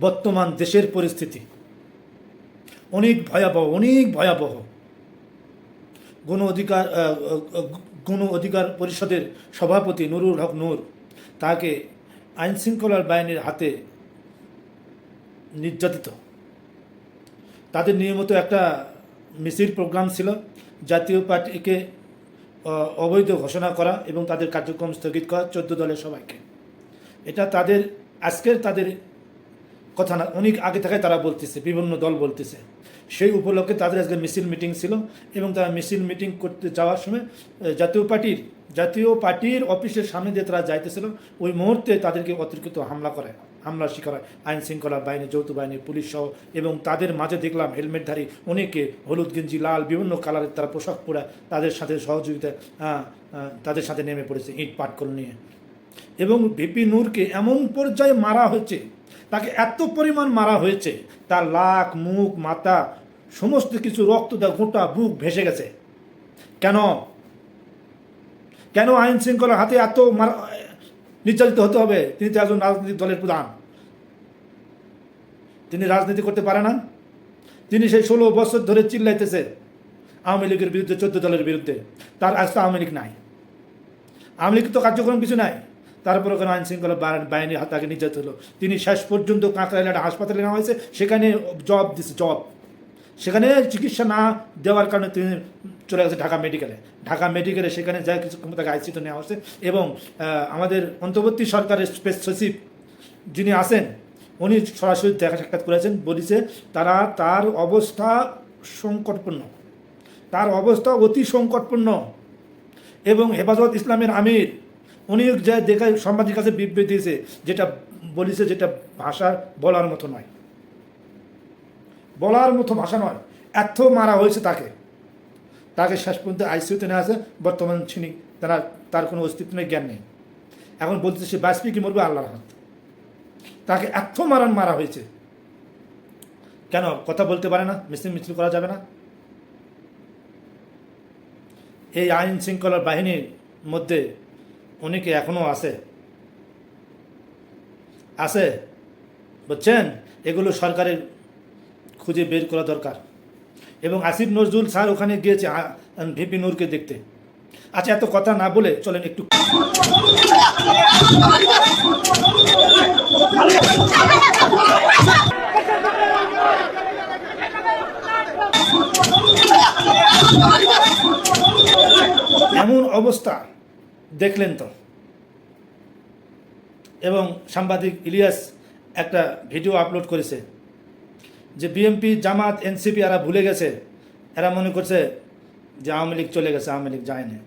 বর্তমান দেশের পরিস্থিতি। অনেক ভয়াবহ অনেক ভয়াবহ। গণ অধিকার গণ অধিকার পরিষদের সভাপতি নুরুল হক নূর তাকে আইন শৃঙ্খলার বাহিনীর হাতে নির্যাতিত। তাদের নিয়মিত একটা মিছিল প্রোগ্রাম ছিল, জাতীয় পার্টিকে অবৈধ ঘোষণা করা এবং তাদের কার্যক্রম স্থগিত করা চোদ্দ দলের সবাইকে। এটা তাদের, আজকের তাদের কথা না, অনেক আগে থেকে তারা বলতেছে, বিভিন্ন দল বলতেছে। সেই উপলক্ষে তাদের আজকে মিছিল মিটিং ছিল এবং তারা মিছিল মিটিং করতে যাওয়ার সময় জাতীয় পার্টির জাতীয় পার্টির অফিসের সামনে দিয়ে তারা যাইতেছিল, ওই মুহূর্তে তাদেরকে অতিরিক্ত হামলা করে হামলার শিকার হয়। আইন শৃঙ্খলা বাহিনী, যৌথ বাহিনী, পুলিশ সহ এবং তাদের মাঝে দেখলাম হেলমেটধারী অনেকে, হলুদ গেঞ্জি, লাল, বিভিন্ন কালারের তারা পোশাক পরা তাদের সাথে সহযোগিতা তাদের সাথে নেমে পড়েছে ইট পাটকল নিয়ে। এবং ভিপি নূরকে এমন পর্যায়ে মারা হয়েছে তাকে এত পরিমাণ মারা হয়েছে, তার লাক মুখ, মাথা, সমস্ত কিছু, রক্ত দা গোটা বুক ভেসে গেছে। কেন? কেন আইন শৃঙ্খলার হাতে এত মারা, নির্যাতিত হতে হবে? তিনি তো একজন রাজনৈতিক দলের প্রধান। তিনি রাজনীতি করতে পারে না। তিনি সেই ষোলো বছর ধরে চিল্লাইতেছে আওয়ামী লীগের বিরুদ্ধে, চোদ্দ দলের বিরুদ্ধে। তার তো আওয়ামী লীগ নাই। আওয়ামী লীগ তো কার্যক্রম কিছু নাই। তারপরে ওখানে আইন শৃঙ্খলা বা- বাহিনীর হাত তাকে নির্যাতিত হলো। তিনি শেষ পর্যন্ত কাঁকড়াইল একটা হাসপাতালে নেওয়া হয়েছে, সেখানে জব দিছে জব সেখানে চিকিৎসা না দেওয়ার কারণে তিনি চলে গেছে ঢাকা মেডিকেলে। ঢাকা মেডিকেলে সেখানে যা কিছু তাকে আইসিতে নেওয়া হচ্ছে এবং আমাদের অন্তর্বর্তী সরকারের স্পেস সচিব যিনি আছেন, উনি সরাসরি দেখা সাক্ষাৎ করেছেন, বলেছে তারা তার অবস্থা সংকটপূর্ণ। তার অবস্থা অতি সংকটপূর্ণ। এবং হেফাজত ইসলামের আমির উনি যা দেখা সাংবাদিক কাছে বিবৃতি দিয়েছে, যেটা বলেছে যেটা ভাষা বলার মতো নয়। বলার মতো ভাষা নয়। এত মারা হয়েছে তাকে। তাকে শেষ পর্যন্ত আইসিউতে নেওয়া আছে বর্তমান ছিনি তারা, তার কোনো অস্তিত্ব নেই, জ্ঞান নেই। এখন বলতেছে সে বাঁচবে কি মরবে আল্লাহর হাত। তাকে এত মারান মারা হয়েছে। কেন? কথা বলতে পারে না, মিছিল মিছিল করা যাবে না। এই আইন শৃঙ্খলার বাহিনীর মধ্যে অনেকে এখনও আছে? আছে? বুঝছেন? এগুলো সরকারের খুঁজে বের করা দরকার। এবং আসিফ নজরুল স্যার ওখানে গিয়েছে ভিপি নূরকে দেখতে। আচ্ছা এত কথা না বলে চলেন একটু। এমন অবস্থা। দেখলেন তো। এবং সাংবাদিক ইলিয়াস একটা ভিডিও আপলোড করেছে যে বিএমপি জামাত এনসিপি এরা ভুলে গেছে। এরা মনে করছে যে আওয়ামী লীগ চলে গেছে, আওয়ামী লীগ যায়নি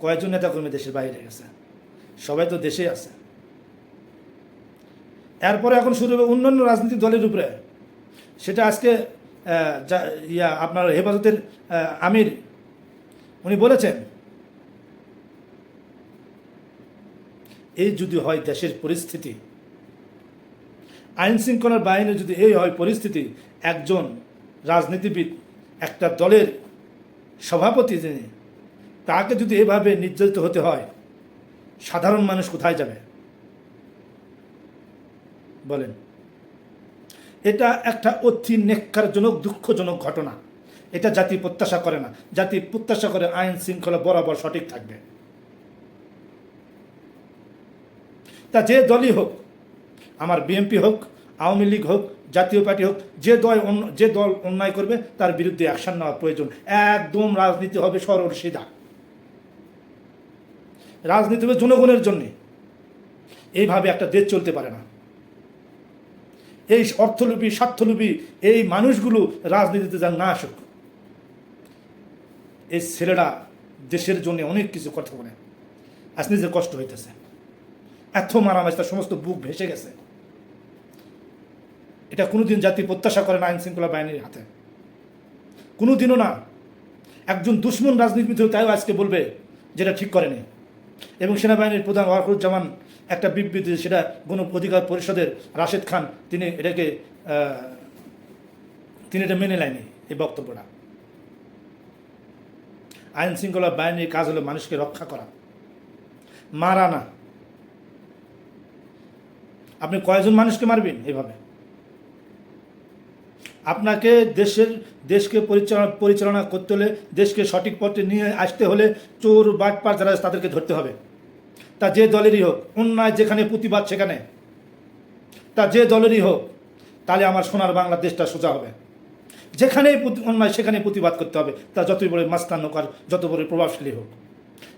কয়েকজন নেতাকর্মী দেশের বাইরে গেছে। সবাই তো দেশেই আছে। এরপরে এখন শুরু হবে অন্যান্য রাজনৈতিক দলের উপরে। সেটা আজকে ইয়া, আপনার হেফাজতের আমির, উনি বলেছেন এই যদি হয় দেশের পরিস্থিতি আইন শৃঙ্খলার বাহিনী যদি এই হয় পরিস্থিতি, একজন রাজনীতিবিদ, একটা দলের সভাপতি যিনি, তাকে যদি এভাবে নির্যাতিত হতে হয়, সাধারণ মানুষ কোথায় যাবে? বলেন। এটা একটা অতি নেককারজনক, দুঃখজনক ঘটনা। এটা জাতি প্রত্যাশা করে না। জাতি প্রত্যাশা করে আইন শৃঙ্খলা বরাবর সঠিক থাকবে। তা যে দলই হোক, আমার বিএনপি হোক, আওয়ামী লীগ হোক, জাতীয় পার্টি হোক, যে দল যে দল অন্যায় করবে, তার বিরুদ্ধে অ্যাকশন নেওয়া প্রয়োজন। একদম রাজনীতি হবে সরল সিধা। রাজনীতি হবে জনগণের জন্যে। এইভাবে একটা দেশ চলতে পারে না। এই অর্থলোভী, স্বার্থলোভী এই মানুষগুলো রাজনীতিতে যেন না আসুক। এই ছেলেরা দেশের জন্য অনেক কিছু কথা বলে। আজ নিজের কষ্ট হইতেছে। এত মারামারি, তার সমস্ত বুক ভেসে গেছে। এটা কোনোদিন জাতি প্রত্যাশা করে না আইন শৃঙ্খলা বাহিনীর হাতে। কোনোদিনও না। একজন দুশ্মন রাজনীতিবিদ তাইও আজকে বলবে যেটা ঠিক করেনি। এবং সেনাবাহিনীর প্রধান ওয়াকুরুজ্জামান একটা বিবৃতি, সেটা গণ অধিকার পরিষদের রাশেদ খান, তিনি এটাকে তিনি এটা মেনে নেয়নি এই বক্তব্যটা। আইন শৃঙ্খলা বাহিনীর কাজ হলো মানুষকে রক্ষা করা। মারা না। আপনি কয়জন মানুষকে মারবেন এভাবে? আপনাকে দেশের, দেশকে পরিচালনা পরিচালনা করতে হলে, দেশকে সঠিক পথে নিয়ে আসতে হলে চোর, বাটপার যারা তাদেরকে ধরতে হবে। তা যে দলেরই হোক, অন্যায় যেখানে প্রতিবাদ সেখানে। তা যে দলেরই হোক, তাহলে আমার সোনার বাংলাদেশটা সোজা হবে। যেখানেই অন্যায় সেখানে প্রতিবাদ করতে হবে। তা যতই বড় মাস্তান হোক আর যত বড় প্রভাবশালী হোক।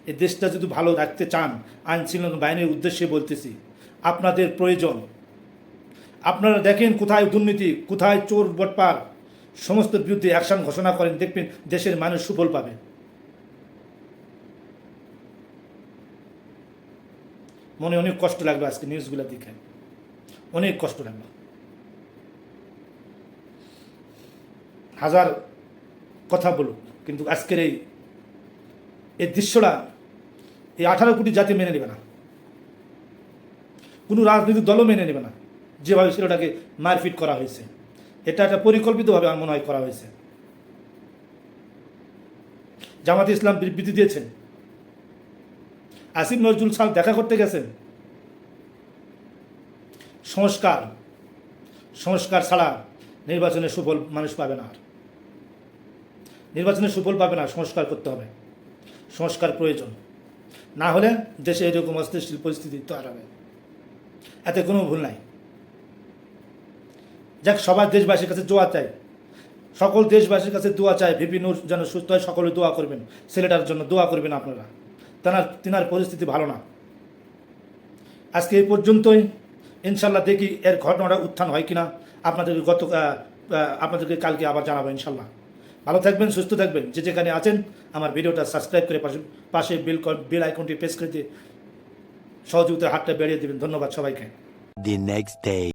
এই দেশটা যদি ভালো রাখতে চান আইন বাহিনীর উদ্দেশ্যে বলতেছি। আপনাদের প্রয়োজন। আপনারা দেখেন কোথায় দুর্নীতি, কোথায় চোর বটপার, সমস্ত বিরুদ্ধে অ্যাকশন ঘোষণা করেন, দেখবেন দেশের মানুষ সুফল পাবে। মনে অনেক কষ্ট লাগবে আজকে নিউজগুলো দেখে। অনেক কষ্ট লাগবে হাজার কথা বলুক, কিন্তু আজকের এই এই দৃশ্যটা এই আঠারো কোটি জাতি মেনে নেবে না। কোনো রাজনৈতিক দলও মেনে নেবে না। যেভাবে ছেলেটাকে মারপিট করা হয়েছে। এটা একটা পরিকল্পিতভাবে আমার মনে হয় করা হয়েছে। জামাত ইসলাম বিবৃতি দিয়েছেন। আসিফ নজরুল সাল দেখা করতে গেছেন। সংস্কার। সংস্কার ছাড়া নির্বাচনের সুফল মানুষ পাবে না আর। নির্বাচনের সুফল পাবে না, সংস্কার করতে হবে। সংস্কার প্রয়োজন। না হলে দেশে এরকম অস্থিতিশীল পরিস্থিতি তৈরি হবে। এতে কোনো ভুল নাই। যাক, সবার দেশবাসীর কাছে দোয়া চাই। সকল দেশবাসীর কাছে দোয়া চাই, ভিপি নূর যেন সুস্থ হয়, সকলে দোয়া করবেন। ছেলেটার জন্য দোয়া করবেন আপনারা। তেনার তেনার পরিস্থিতি ভালো না। আজকে এই পর্যন্তই। ইনশাল্লাহ দেখি এর ঘটনাটা উত্থান হয় কিনা। আপনাদের গত আপনাদেরকে কালকে আবার জানাব ইনশাল্লাহ। ভালো থাকবেন, সুস্থ থাকবেন। যে যেখানে আছেন, আমার ভিডিওটা সাবস্ক্রাইব করে পাশে পাশে বিল বিল আইকনটি প্রেস করে দিয়ে সহযোগিতার হাতটা বেড়িয়ে দেবেন ধন্যবাদ সবাইকে দি নেক্সট day.